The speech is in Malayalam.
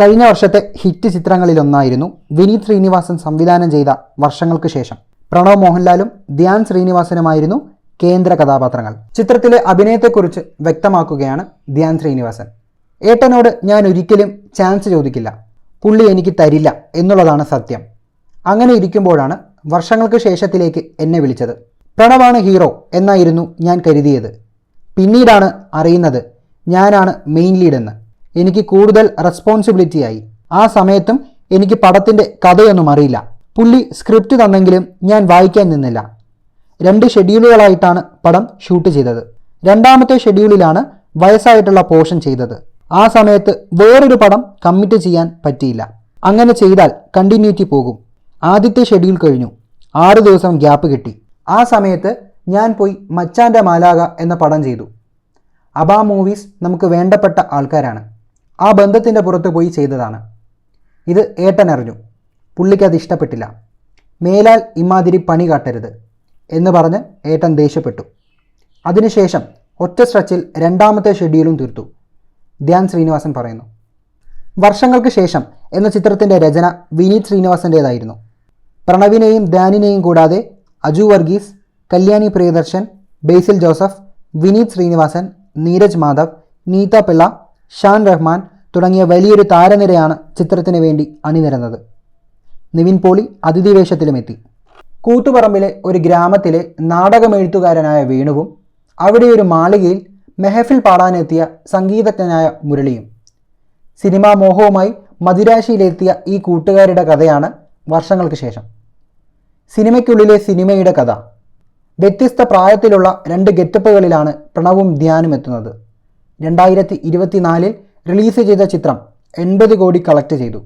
കഴിഞ്ഞ വർഷത്തെ ഹിറ്റ് ചിത്രങ്ങളിലൊന്നായിരുന്നു വിനീത് ശ്രീനിവാസൻ സംവിധാനം ചെയ്ത വർഷങ്ങൾക്ക് ശേഷം. പ്രണവ് മോഹൻലാലും ധ്യാൻ ശ്രീനിവാസനുമായിരുന്നു കേന്ദ്ര കഥാപാത്രങ്ങൾ. ചിത്രത്തിലെ അഭിനയത്തെക്കുറിച്ച് വ്യക്തമാക്കുകയാണ് ധ്യാൻ ശ്രീനിവാസൻ. ഏട്ടനോട് ഞാൻ ഒരിക്കലും ചാൻസ് ചോദിക്കില്ല. പുള്ളി എനിക്ക് തരില്ല എന്നുള്ളതാണ് സത്യം. അങ്ങനെ ഇരിക്കുമ്പോഴാണ് വർഷങ്ങൾക്ക് ശേഷത്തിലേക്ക് എന്നെ വിളിച്ചത്. പ്രണവാണ് ഹീറോ എന്നായിരുന്നു ഞാൻ കരുതിയത്. പിന്നീടാണ് അറിയുന്നത് ഞാനാണ് മെയിൻ ലീഡെന്ന്. എനിക്ക് കൂടുതൽ റെസ്പോൺസിബിലിറ്റി ആയി. ആ സമയത്തും എനിക്ക് പടത്തിന്റെ കഥയൊന്നും അറിയില്ല. പുള്ളി സ്ക്രിപ്റ്റ് തന്നെങ്കിലും ഞാൻ വായിക്കാൻ നിന്നില്ല. രണ്ട് ഷെഡ്യൂളുകളായിട്ടാണ് പടം ഷൂട്ട് ചെയ്തത്. രണ്ടാമത്തെ ഷെഡ്യൂളിലാണ് വയസ്സായിട്ടുള്ള പോർഷൻ ചെയ്തത്. ആ സമയത്ത് വേറൊരു പടം കമ്മിറ്റ് ചെയ്യാൻ പറ്റിയില്ല. അങ്ങനെ ചെയ്താൽ കണ്ടിന്യൂറ്റി പോകും. ആദ്യത്തെ ഷെഡ്യൂൾ കഴിഞ്ഞു. ആറ് ദിവസം ഗ്യാപ്പ് കിട്ടി. ആ സമയത്ത് ഞാൻ പോയി മച്ചാന്റെ മാലാക എന്ന പടം ചെയ്തു. അബാ മൂവീസ് നമുക്ക് വേണ്ടപ്പെട്ട ആൾക്കാരാണ്. ആ ബന്ധത്തിന്റെ പുറത്ത് പോയി ചെയ്തതാണ്. ഇത് ഏട്ടൻ അറിഞ്ഞു പുള്ളിക്ക് അത് ഇഷ്ടപ്പെട്ടില്ല. മേലാൽ ഇമാതിരി പണി കാട്ടരുത് എന്ന് പറഞ്ഞ് ഏട്ടൻ ദേഷ്യപ്പെട്ടു. അതിനുശേഷം ഒറ്റ സ്ട്രെച്ചിൽ രണ്ടാമത്തെ ഷെഡ്യൂളും തീർത്തു. ധ്യാൻ ശ്രീനിവാസൻ പറയുന്നു. വർഷങ്ങൾക്ക് ശേഷം എന്ന ചിത്രത്തിന്റെ രചന വിനീത് ശ്രീനിവാസന്റേതായിരുന്നു. പ്രണവിനെയും ധ്യാനിനെയും കൂടാതെ അജു വർഗീസ് കല്യാണി പ്രിയദർശൻ ബേസിൽ ജോസഫ് വിനീത് ശ്രീനിവാസൻ നീരജ് മാധവ് നീത പിള്ള ഷാൻ റഹ്മാൻ തുടങ്ങിയ വലിയൊരു താരനിരയാണ് ചിത്രത്തിന് വേണ്ടി അണിനിരന്നത്. നിവിൻ പോളി അതിഥിവേഷത്തിലുമെത്തി. കൂത്തുപറമ്പിലെ ഒരു ഗ്രാമത്തിലെ നാടകമെഴുത്തുകാരനായ വേണുവും അവിടെ ഒരു മാളികയിൽ മെഹഫിൽ പാടാനെത്തിയ സംഗീതജ്ഞനായ മുരളിയും സിനിമാ മോഹവുമായി മദിരാശിയിലെത്തിയ ഈ കൂട്ടുകാരുടെ കഥയാണ് വർഷങ്ങൾക്ക് ശേഷം. സിനിമയ്ക്കുള്ളിലെ സിനിമയുടെ കഥ. വ്യത്യസ്ത പ്രായത്തിലുള്ള രണ്ട് ഗെറ്റപ്പുകളിലാണ് പ്രണവും ധ്യാനും എത്തുന്നത് രണ്ടായിരത്തി ഇരുപത്തിനാലിൽ റിലീസ് ചെയ്ത ചിത്രം എൺപത് കോടി കളക്ട് ചെയ്തു.